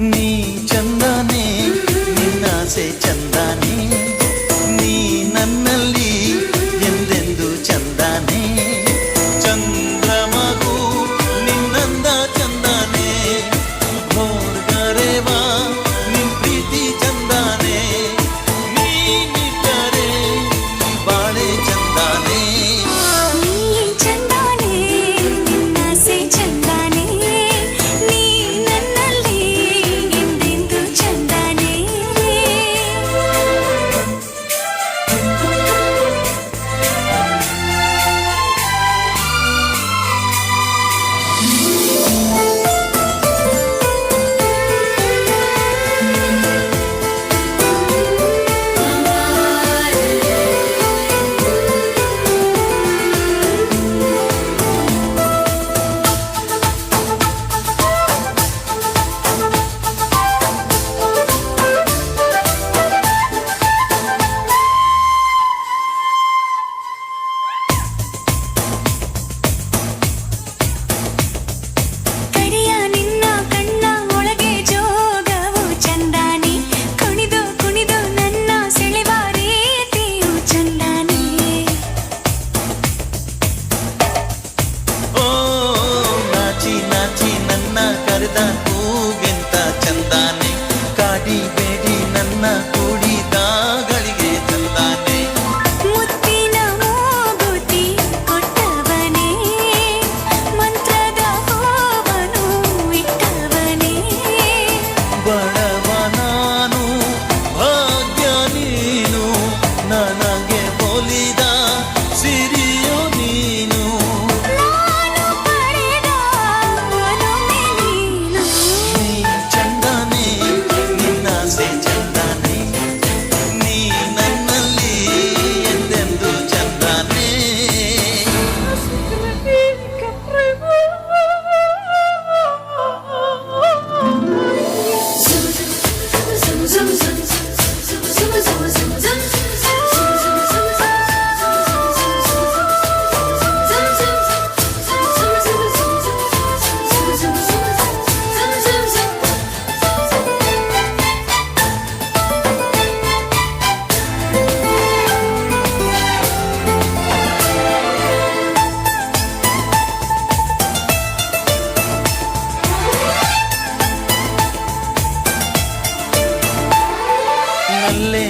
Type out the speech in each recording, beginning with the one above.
నీ చందానే నిన్నాసే చందానే.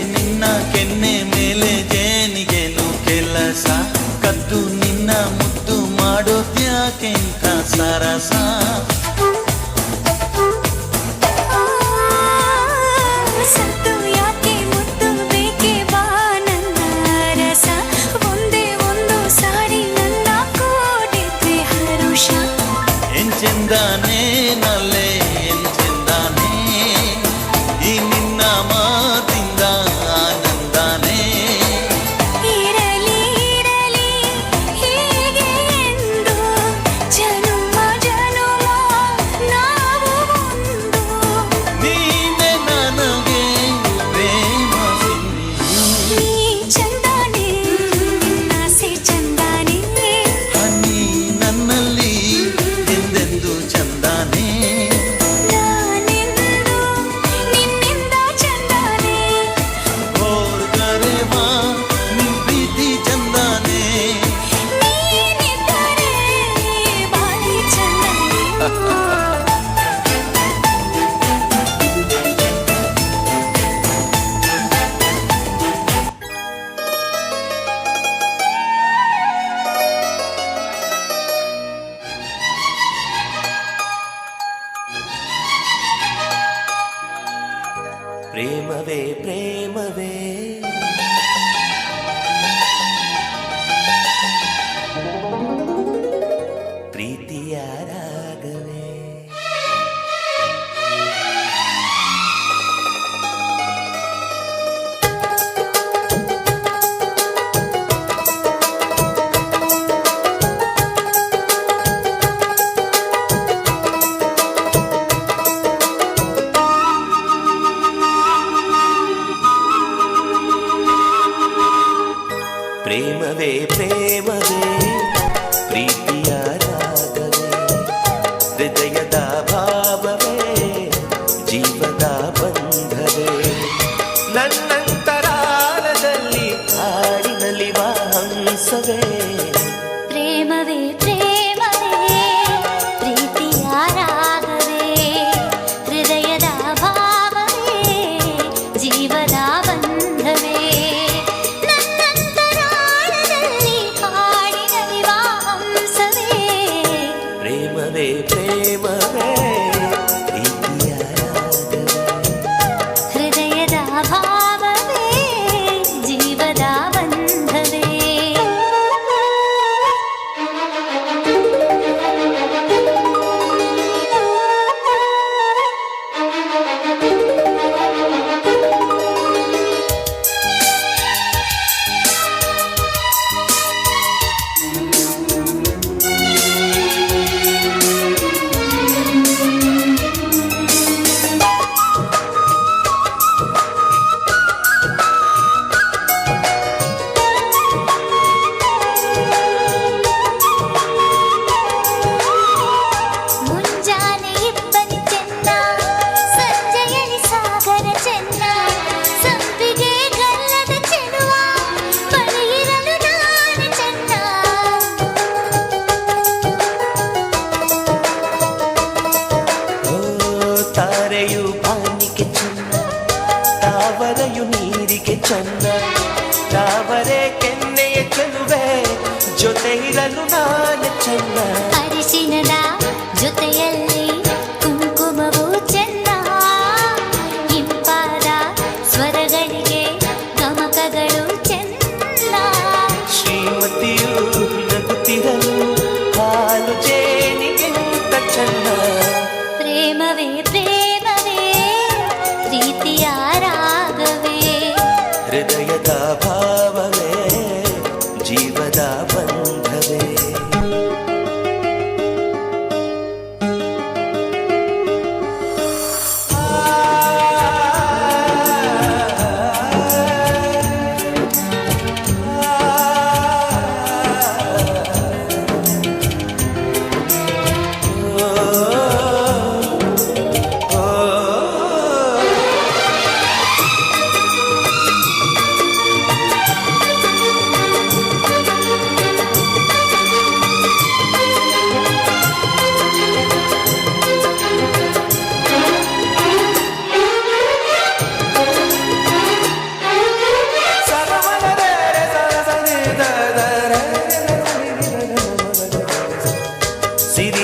ನಿನ್ನ ಕೆನ್ನೆ ಮೇಲೆ ಜೇನಿಗೆನು ಕೆಲಸ. ಕದ್ದು ನಿನ್ನ ಮುದ್ದು ಮಾಡೋದ್ಯಾಕೆಂತ ಸರಸ. ನಿನಗೆ ಚಂದ ನಾವರೇ ಕೆನ್ನೆಯ ಚೆಲುವೆ ಜೊತೆ ಇರಲು ನಾನೇ ಚಂದ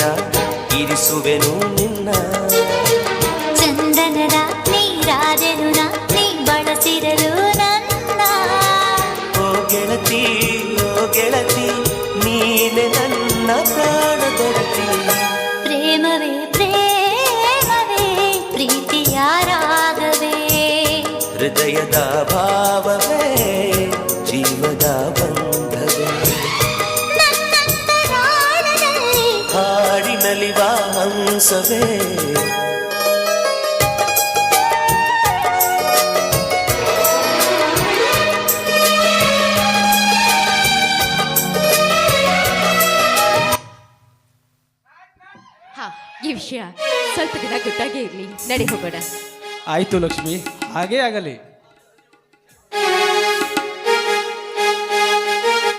ಮಲ್ಲಂಗದಿನ ಇರಿಸುವೆನು ನಿನ್ನ. ಚಂದನದ ನೀರಾದೆನು ನೀ ಬಳಸಿರಲು ನನ್ನ. ಓ ಗೆಳತಿ ಓ ಗೆಳತಿ ನೀನೆ ನನ್ನ ಪ್ರಾಣದೊಡತಿ ಪ್ರೇಮವೇ ಪ್ರೇಮವೇ ಪ್ರೀತಿಯ ರಾಗವೇ. ಹೃದಯದ ಭಾವವೇ ಹಂಸವೇ ಹಾ ಈ ವಿಷಯ ಸ್ವಲ್ಪ ದಿನ ಗುಟ್ಟಾಗೇ ಇರ್ಲಿ. ನಡೆ ಹೋಗೋಣ. ಆಯ್ತು ಲಕ್ಷ್ಮಿ ಹಾಗೇ ಆಗಲಿ.